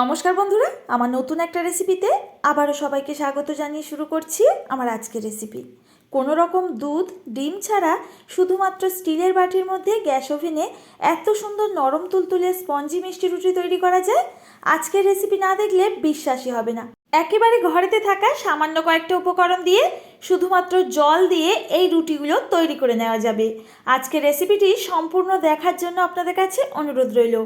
নমস্কার বন্ধুরা, আমার নতুন একটা রেসিপিতে আবারও সবাইকে স্বাগত জানিয়ে শুরু করছি আমার আজকের রেসিপি কোনো রকম দুধ, ডিম ছাড়া শুধুমাত্র স্টিলের বাটির মধ্যে গ্যাস ওভেনে এত সুন্দর নরম তুলতুলে স্পঞ্জি মিষ্টি রুটি তৈরি করা যায়, আজকের রেসিপি না দেখলে বিশ্বাসই হবে না। একেবারে ঘরেতে থাকা সামান্য কয়েকটা উপকরণ দিয়ে শুধুমাত্র জল দিয়ে এই রুটিগুলো তৈরি করে নেওয়া যাবে। আজকের রেসিপিটি সম্পূর্ণ দেখার জন্য আপনাদের কাছে অনুরোধ রইল।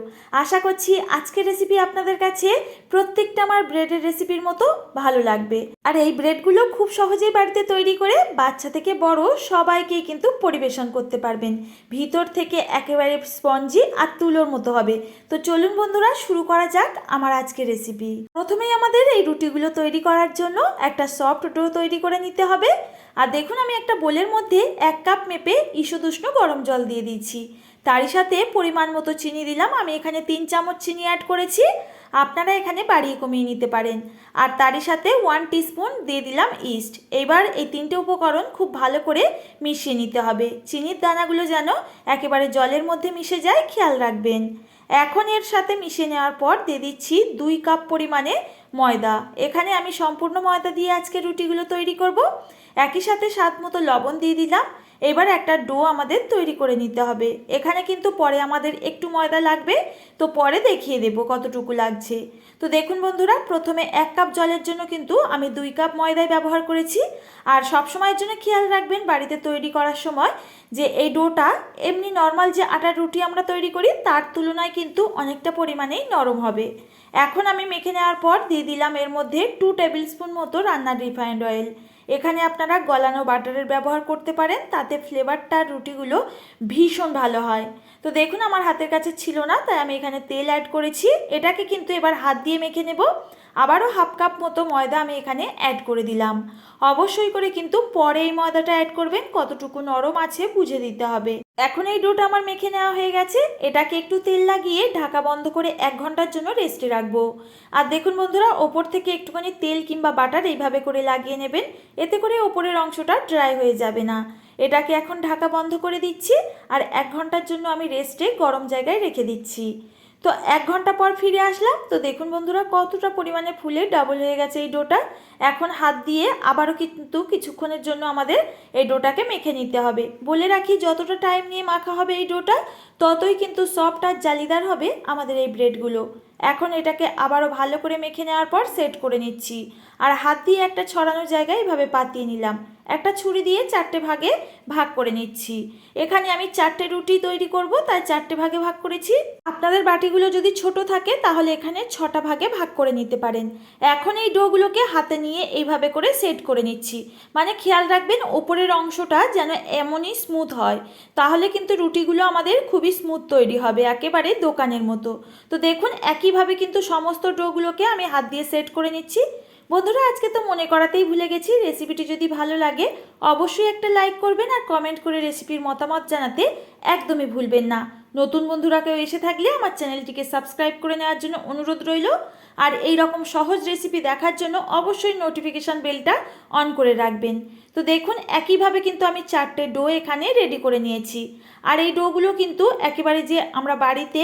আশা করছি আজকের রেসিপি আপনাদের কাছে প্রত্যেকটা আমার ব্রেডের রেসিপির মতো ভালো লাগবে। আর এই ব্রেডগুলো খুব সহজেই বাড়িতে তৈরি করে বাচ্চা থেকে বড় সবাইকেই কিন্তু পরিবেশন করতে পারবেন। ভিতর থেকে একেবারে স্পঞ্জি আর তুলোর মতো হবে। তো চলুন বন্ধুরা, শুরু করা যাক আমার আজকের রেসিপি প্রথমেই আমাদের এই রুটিগুলো তৈরি করার জন্য একটা সফট ডো তৈরি করে নিতে হবে। আর দেখুন আমি একটা বোলের মধ্যে এক কাপ মেপে ঈষদুষ্ণ গরম জল দিয়ে দিয়েছি। তারই সাথে পরিমাণ মতো চিনি দিলাম। আমি এখানে তিন চামচ চিনি অ্যাড করেছি। আপনারা এখানে বাড়িয়ে কমিয়ে নিতে পারেন। আর তারই সাথে ওয়ান টিস্পুন দিয়ে দিলাম ইস্ট এবার এই তিনটে উপকরণ খুব ভালো করে মিশিয়ে নিতে হবে। চিনির দানাগুলো যেন একেবারে জলের মধ্যে মিশে যায়, খেয়াল রাখবেন। এখন এর সাথে মিশিয়ে নেওয়ার পর দিয়ে দিচ্ছি দুই কাপ পরিমাণে ময়দা। এখানে আমি সম্পূর্ণ ময়দা দিয়ে আজকে রুটিগুলো তৈরি করব। একই সাথে স্বাদ মতো লবণ দিয়ে দিলাম। এবার একটা ডো আমাদের তৈরি করে নিতে হবে। এখানে কিন্তু পরে আমাদের একটু ময়দা লাগবে। তো পরে দেখিয়ে দেব কতটুকু লাগছে। তো দেখুন বন্ধুরা, প্রথমে এক কাপ জলের জন্য কিন্তু আমি দুই কাপ ময়দাই ব্যবহার করেছি। আর সব সময়ের জন্য খেয়াল রাখবেন বাড়িতে তৈরি করার সময় যে এই ডোটা এমনি নর্মাল যে আটার রুটি আমরা তৈরি করি, তার তুলনায় কিন্তু অনেকটা পরিমাণেই নরম হবে। এখন আমি মেখে নেওয়ার পর দিয়ে দিলাম এর মধ্যে টু টেবিল স্পুন মতো রান্নার রিফাইন্ড অয়েল এখানে আপনারা গলানো বাটারের ব্যবহার করতে পারেন, তাতে ফ্লেভারটা, রুটিগুলো ভীষণ ভালো হয়। তো দেখুন, আমার হাতের কাছে ছিল না, তাই আমি এখানে তেল অ্যাড করেছি। এটাকে কিন্তু এবার হাত দিয়ে মেখে নেব। আবারও হাফ কাপ মতো ময়দা আমি এখানে অ্যাড করে দিলাম। অবশ্যই করে কিন্তু পরে এই ময়দাটা অ্যাড করবেন, কতটুকু নরম আছে বুঝে দিতে হবে। এখন এই ডোটা আমার মেখে নেওয়া হয়ে গেছে। এটাকে একটু তেল লাগিয়ে ঢাকা বন্ধ করে এক ঘণ্টার জন্য রেস্টে রাখব। আর দেখুন বন্ধুরা, ওপর থেকে একটুখানি তেল কিংবা বাটার এইভাবে করে লাগিয়ে নেবেন, এতে করে ওপরের অংশটা ড্রাই হয়ে যাবে না। এটাকে এখন ঢাকা বন্ধ করে দিচ্ছি, আর এক ঘণ্টার জন্য আমি রেস্টে গরম জায়গায় রেখে দিচ্ছি। তো এক ঘণ্টা পর ফিরে আসলাম। তো দেখুন বন্ধুরা, কতটা পরিমাণে ফুলে ডাবল হয়ে গেছে এই ডোটা। এখন হাত দিয়ে আবারও কিন্তু কিছুক্ষণের জন্য আমাদের এই ডোটাকে মেখে নিতে হবে। বলে রাখি, যতটা টাইম নিয়ে মাখা হবে এই ডোটা, ততই কিন্তু সফট আর জালিদার হবে আমাদের এই ব্রেডগুলো। এখন এটাকে আবারও ভালো করে মেখে নেওয়ার পর সেট করে নিচ্ছি। আর হাত দিয়ে একটা ছড়ানোর জায়গায় এভাবে পাতিয়ে নিলাম। একটা ছুরি দিয়ে চারটে ভাগে ভাগ করে নিচ্ছি। এখানে আমি চারটে রুটি তৈরি করব, তাই চারটে ভাগে ভাগ করেছি। আপনাদের বাটিগুলো যদি ছোট থাকে, তাহলে এখানে ছটা ভাগে ভাগ করে নিতে পারেন। এখন এই ডোগুলোকে হাতে নিয়ে এইভাবে করে সেট করে নিচ্ছি। মানে খেয়াল রাখবেন, ওপরের অংশটা যেন এমনই স্মুথ হয়। তাহলে কিন্তু রুটিগুলো আমাদের খুবই স্মুথ তৈরি হবে, একেবারে দোকানের মতো। তো দেখুন, একইভাবে কিন্তু সমস্ত ডোগুলোকে আমি হাত দিয়ে সেট করে নিচ্ছি। বন্ধুরা, আজকে তো মনে করাতেই ভুলে গেছি, রেসিপিটি যদি ভালো লাগে, অবশ্যই একটা লাইক করবেন আর কমেন্ট করে রেসিপির মতামত জানাতে একদমই ভুলবেন না। নতুন বন্ধুরা কেউ এসে থাকলে আমার চ্যানেলটিকে সাবস্ক্রাইব করে নেওয়ার জন্য অনুরোধ রইল। আর এই রকম সহজ রেসিপি দেখার জন্য অবশ্যই নোটিফিকেশান বেলটা অন করে রাখবেন। তো দেখুন, একইভাবে কিন্তু আমি চারটে ডো এখানে রেডি করে নিয়েছি। আর এই ডোগুলো কিন্তু একেবারে যে আমরা বাড়িতে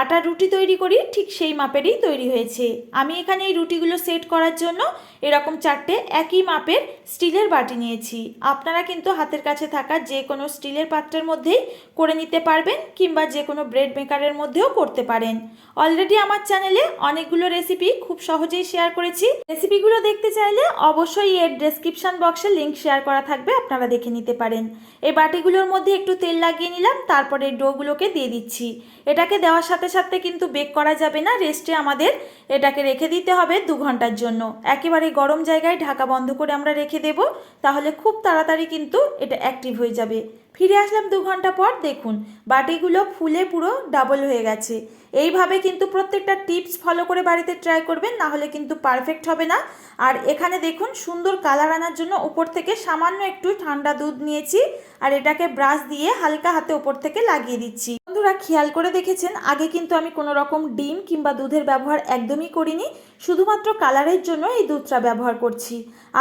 আটার রুটি তৈরি করি, ঠিক সেই মাপেরই তৈরি হয়েছে। আমি এখানে এই রুটিগুলো সেট করার জন্য এরকম চারটে একই মাপের স্টিলের বাটি নিয়েছি। আপনারা কিন্তু হাতের কাছে থাকা যে কোনো স্টিলের পাত্রের মধ্যেই করে নিতে পারবেন কিংবা যে কোনো ব্রেড মেকারের মধ্যেও করতে পারেন। অলরেডি আমার চ্যানেলে অনেকগুলো রেসিপি খুব সহজেই শেয়ার করেছি। রেসিপিগুলো দেখতে চাইলে অবশ্যই এর ডেসক্রিপশন বক্সে লিঙ্ক শেয়ার করা থাকবে, আপনারা দেখে নিতে পারেন। এই বাটিগুলোর মধ্যে একটু তেল লাগিয়ে নিলাম, তারপরে ডোগুলোকে দিয়ে দিচ্ছি। এটাকে দেওয়ার সাথে সাথে কিন্তু বেক করা যাবে না, রেস্টে আমাদের এটাকে রেখে দিতে হবে দু ঘণ্টার জন্য। একেবারে গরম জায়গায় ঢাকা বন্ধ করে আমরা রেখে দেব, তাহলে খুব তাড়াতাড়ি কিন্তু এটা অ্যাক্টিভ হয়ে যাবে। ফিরে আসলাম দু ঘণ্টা পর, দেখুন, বাটিগুলো ফুলে পুরো ডাবল হয়ে গেছে। এইভাবে কিন্তু প্রত্যেকটা টিপস ফলো করে বাড়িতে ট্রাই করবেন, না হলে কিন্তু পারফেক্ট হবে না। আর এখানে দেখুন, সুন্দর কালার আনার জন্য উপর থেকে সামান্য একটু ঠান্ডা দুধ নিয়েছি, আর এটাকে ব্রাশ দিয়ে হালকা হাতে উপর থেকে লাগিয়ে দিচ্ছি। বন্ধুরা খেয়াল করে দেখেছেন, আগে কিন্তু আমি কোনো রকম ডিম কিংবা দুধের ব্যবহার একদমই করিনি, শুধুমাত্র কালারের জন্য এই দুধটা ব্যবহার করছি।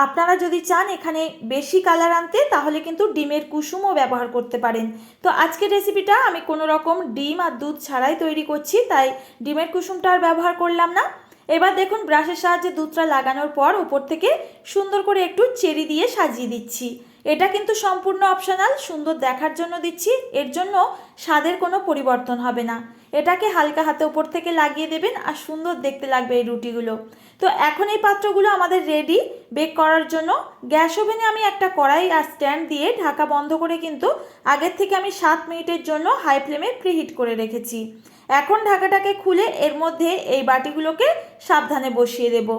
আপনারা যদি চান এখানে বেশি কালার আনতে, তাহলে কিন্তু ডিমের কুসুমও ব্যবহার করতে পারেন। তো আজকের রেসিপিটা আমি কোনো রকম ডিম আর দুধ ছাড়াই তৈরি করছি, তাই ডিমের কুসুমটা আর ব্যবহার করলাম না। এবার দেখুন ব্রাশের সাহায্যে দুধটা লাগানোর পর উপর থেকে সুন্দর করে একটু চেরি দিয়ে সাজিয়ে দিচ্ছি। এটা কিন্তু সম্পূর্ণ অপশনাল সুন্দর দেখার জন্য দিচ্ছি। এর জন্য স্বাদের কোনো পরিবর্তন হবে না। এটাকে হালকা হাতে উপর থেকে লাগিয়ে দেবেন আর সুন্দর দেখতে লাগবে এই রুটিগুলো। তো এখন এই পাত্রগুলো আমাদের রেডি বেক করার জন্য। গ্যাস ওভেনে আমি একটা কড়াই আর স্ট্যান্ড দিয়ে ঢাকা বন্ধ করে কিন্তু আগের থেকে আমি সাত মিনিটের জন্য হাই ফ্লেমে প্রিহিট করে রেখেছি। এখন ঢাকাটাকে খুলে এর মধ্যে এই বাটিগুলোকে সাবধানে বসিয়ে দেব।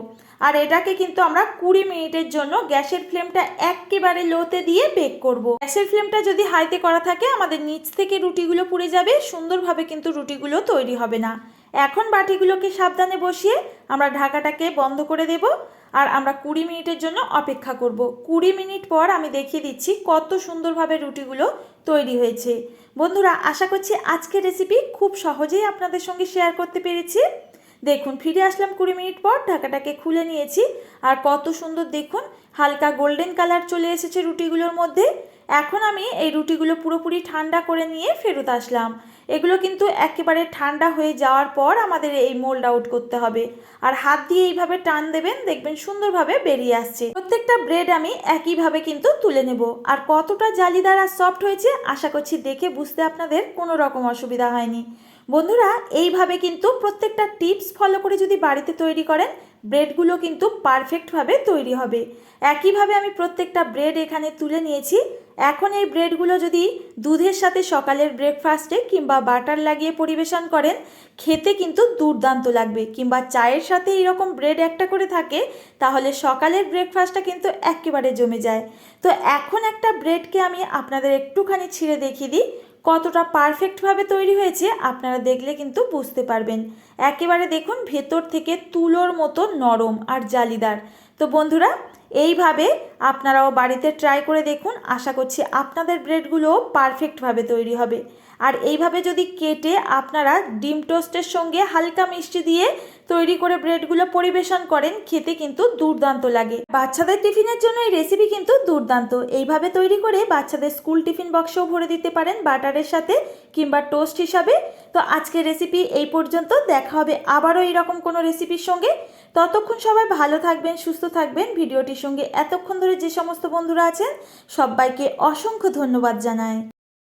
আর এটাকে কিন্তু আমরা কুড়ি মিনিটের জন্য গ্যাসের ফ্লেমটা একেবারে লোতে দিয়ে বেক করব। গ্যাসের ফ্লেমটা যদি হাইতে করা থাকে, আমাদের নিচ থেকে রুটিগুলো পুড়ে যাবে, সুন্দরভাবে কিন্তু রুটিগুলো তৈরি হবে না। এখন বাটিগুলোকে সাবধানে বসিয়ে আমরা ঢাকাটাকে বন্ধ করে দেব আর আমরা কুড়ি মিনিটের জন্য অপেক্ষা করব। কুড়ি মিনিট পর আমি দেখিয়ে দিচ্ছি কত সুন্দরভাবে রুটিগুলো তৈরি হয়েছে। বন্ধুরা, আশা করছি আজকের রেসিপি খুব সহজেই আপনাদের সঙ্গে শেয়ার করতে পেরেছি। দেখুন, ফিরে আসলাম কুড়ি মিনিট পর, ঢাকাটাকে খুলে নিয়েছি। আর কত সুন্দর দেখুন, হালকা গোল্ডেন কালার চলে এসেছে রুটিগুলোর মধ্যে। এখন আমি এই রুটিগুলো পুরোপুরি ঠান্ডা করে নিয়ে ফেরত আসলাম। এগুলো কিন্তু একেবারে ঠান্ডা হয়ে যাওয়ার পর আমাদের এই মোল্ড আউট করতে হবে। আর হাত দিয়ে এইভাবে টান দেবেন, দেখবেন সুন্দরভাবে বেরিয়ে আসছে। প্রত্যেকটা ব্রেড আমি একইভাবে কিন্তু তুলে নেব। আর কতটা জালিদার আর সফট হয়েছে, আশা করছি দেখে বুঝতে আপনাদের কোনো রকম অসুবিধা হয়নি। বন্ধুরা, এইভাবে কিন্তু প্রত্যেকটা টিপস ফলো করে যদি বাড়িতে তৈরি করেন, ব্রেডগুলো কিন্তু পারফেক্টভাবে তৈরি হবে। একইভাবে আমি প্রত্যেকটা ব্রেড এখানে তুলে নিয়েছি। এখন এই ব্রেডগুলো যদি দুধের সাথে সকালের ব্রেকফাস্টে কিংবা বাটার লাগিয়ে পরিবেশন করেন, খেতে কিন্তু দুর্দান্ত লাগবে। কিংবা চায়ের সাথে এরকম ব্রেড একটা করে থাকে, তাহলে সকালের ব্রেকফাস্টটা কিন্তু একেবারে জমে যায়। তো এখন একটা ব্রেডকে আমি আপনাদের একটুখানি ছিঁড়ে দেখিয়ে দিই। কতটা পারফেক্টভাবে তৈরি হয়েছে আপনারা দেখলে কিন্তু বুঝতে পারবেন। একেবারে দেখুন ভেতর থেকে তুলোর মতো নরম আর জালিদার। তো বন্ধুরা, এইভাবে আপনারাও বাড়িতে ট্রাই করে দেখুন। আশা করছি আপনাদের ব্রেডগুলোও পারফেক্টভাবে তৈরি হবে। আর এইভাবে যদি কেটে আপনারা ডিম টোস্টের সঙ্গে হালকা মিষ্টি দিয়ে তৈরি করে ব্রেডগুলো পরিবেশন করেন, খেতে কিন্তু দুর্দান্ত লাগে। বাচ্চাদের টিফিনের জন্য এই রেসিপি কিন্তু দুর্দান্ত। এইভাবে তৈরি করে বাচ্চাদের স্কুল টিফিন বক্সেও ভরে দিতে পারেন বাটারের সাথে কিংবা টোস্ট হিসাবে। তো আজকের রেসিপি এই পর্যন্ত। দেখা হবে আবারও এইরকম কোনো রেসিপির সঙ্গে। ততক্ষণ সবাই ভালো থাকবেন, সুস্থ থাকবেন। ভিডিওটির সঙ্গে এতক্ষণ ধরে যে সমস্ত বন্ধুরা আছেন, সবাইকে অসংখ্য ধন্যবাদ জানাই।